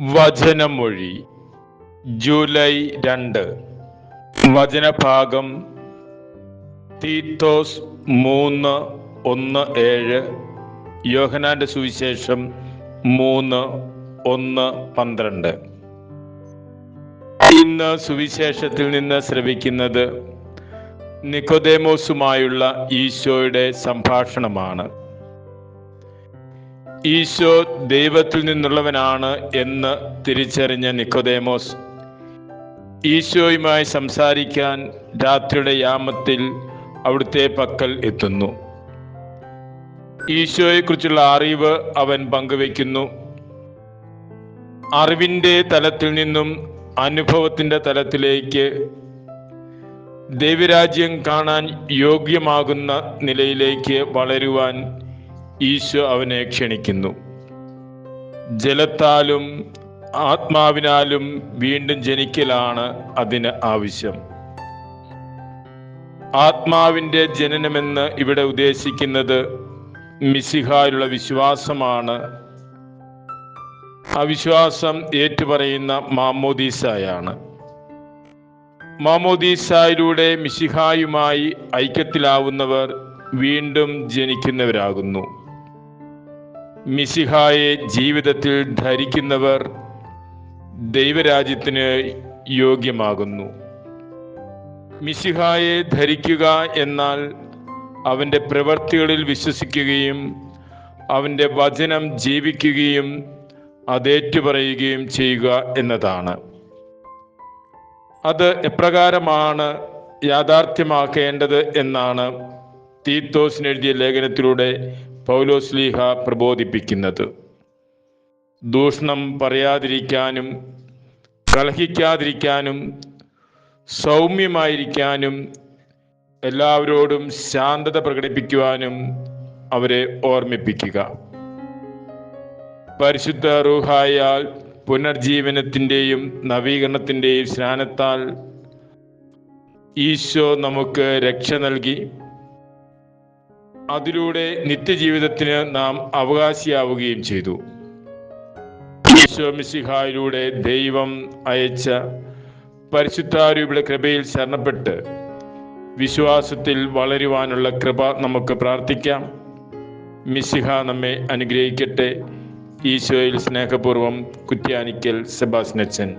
വചനമൊഴി July രണ്ട്. വചനഭാഗം തീത്തോസ് മൂന്ന് ഒന്ന് ഏഴ്. യോഹനാന്റെ സുവിശേഷം മൂന്ന് ഒന്ന് പന്ത്രണ്ട്. ഇന്ന് സുവിശേഷത്തിൽ നിന്ന് ശ്രവിക്കുന്നത് നിക്കോദേമോസുമായുള്ള ഈശോയുടെ സംഭാഷണമാണ്. ഈശോ ദൈവത്തിൽ നിന്നുള്ളവനാണ് എന്ന് തിരിച്ചറിഞ്ഞ നിക്കോദേമോസ് ഈശോയുമായി സംസാരിക്കാൻ രാത്രിയുടെ യാമത്തിൽ അവിടുത്തെ പക്കൽ എത്തുന്നു. ഈശോയെക്കുറിച്ചുള്ള അറിവ് അവൻ പങ്കുവെക്കുന്നു അറിവിന്റെ തലത്തിൽ നിന്നും അനുഭവത്തിന്റെ തലത്തിലേക്ക് ദൈവരാജ്യം കാണാൻ യോഗ്യമാകുന്ന നിലയിലേക്ക് വളരുവാൻ ഈശോ അവനെ ക്ഷണിക്കുന്നു. ജലത്താലും ആത്മാവിനാലും വീണ്ടും ജനിക്കലാണ് അതിന് ആവശ്യം. ആത്മാവിന്റെ ജനനമെന്ന് ഇവിടെ ഉദ്ദേശിക്കുന്നത് മിസിഹായിലുള്ള വിശ്വാസമാണ്. ആ വിശ്വാസം ഏറ്റുപറയുന്ന മാമോദീസായാണ്. മാമോദീസായിലൂടെ മിശിഹായുമായി ഐക്യത്തിലാവുന്നവർ വീണ്ടും ജനിക്കുന്നവരാകുന്നു. മിശിഹായെ ജീവിതത്തിൽ ധരിക്കുന്നവർ ദൈവരാജ്യത്തിന് യോഗ്യമാകുന്നു. മിശിഹായെ ധരിക്കുക എന്നാൽ അവന്റെ പ്രവൃത്തികളിൽ വിശ്വസിക്കുകയും അവന്റെ വചനം ജീവിക്കുകയും അതേറ്റുപറയുകയും ചെയ്യുക എന്നതാണ്. അത് എപ്രകാരമാണ് യാഥാർത്ഥ്യമാക്കേണ്ടത് എന്നാണ് തീത്തോസിന് എഴുതിയ ലേഖനത്തിലൂടെ പൗലോസ്ലീഹ പ്രബോധിപ്പിക്കുന്നത്. ദൂഷണം പറയാതിരിക്കാനും കലഹിക്കാതിരിക്കാനും സൗമ്യമായിരിക്കാനും എല്ലാവരോടും ശാന്തത പ്രകടിപ്പിക്കുവാനും അവരെ ഓർമ്മിപ്പിക്കുക. പരിശുദ്ധ റൂഹായാൽ പുനർജീവനത്തിന്റെയും നവീകരണത്തിന്റെയും സ്നാനത്താൽ ഈശോ നമുക്ക് രക്ഷ നൽകി. അതിലൂടെ നിത്യജീവിതത്തിന് നാം അവകാശിയാവുകയും ചെയ്തു. ഈശോ മിശിഹായിലൂടെ ദൈവം അയച്ച പരിശുദ്ധാരൂപിയുടെ കൃപയിൽ ശരണപ്പെട്ട് വിശ്വാസത്തിൽ വളരുവാനുള്ള കൃപ നമുക്ക് പ്രാർത്ഥിക്കാം. മിശിഹ നമ്മെ അനുഗ്രഹിക്കട്ടെ. ഈശോയിൽ സ്നേഹപൂർവം കുറ്റ്യാനിക്കൽ സെബാസ്നച്ചൻ